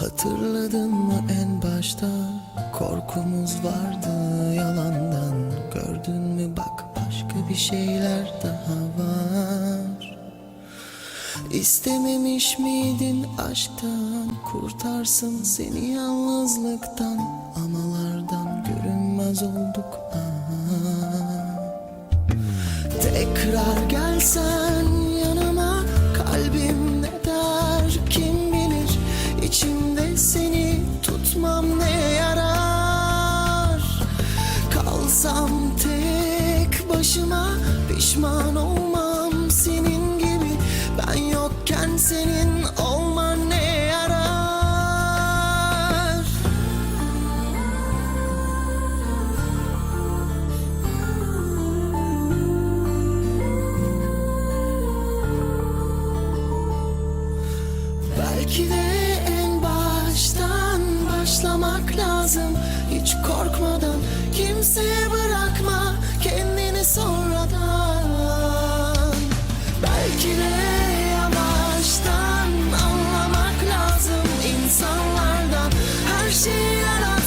Hatırladın mı en başta? Korkumuz vardı yalandan. Gördün mü? Bak başka bir şeyler daha var. İstememiş miydin aşktan? Kurtarsın seni yalnızlıktan. Amalardan görünmez olduk. Ah. Tekrar gelsen pişman olmam senin gibi. Ben yokken senin olman ne yarar? Belki de en baştan başlamak lazım. Hiç korkma 喜乐的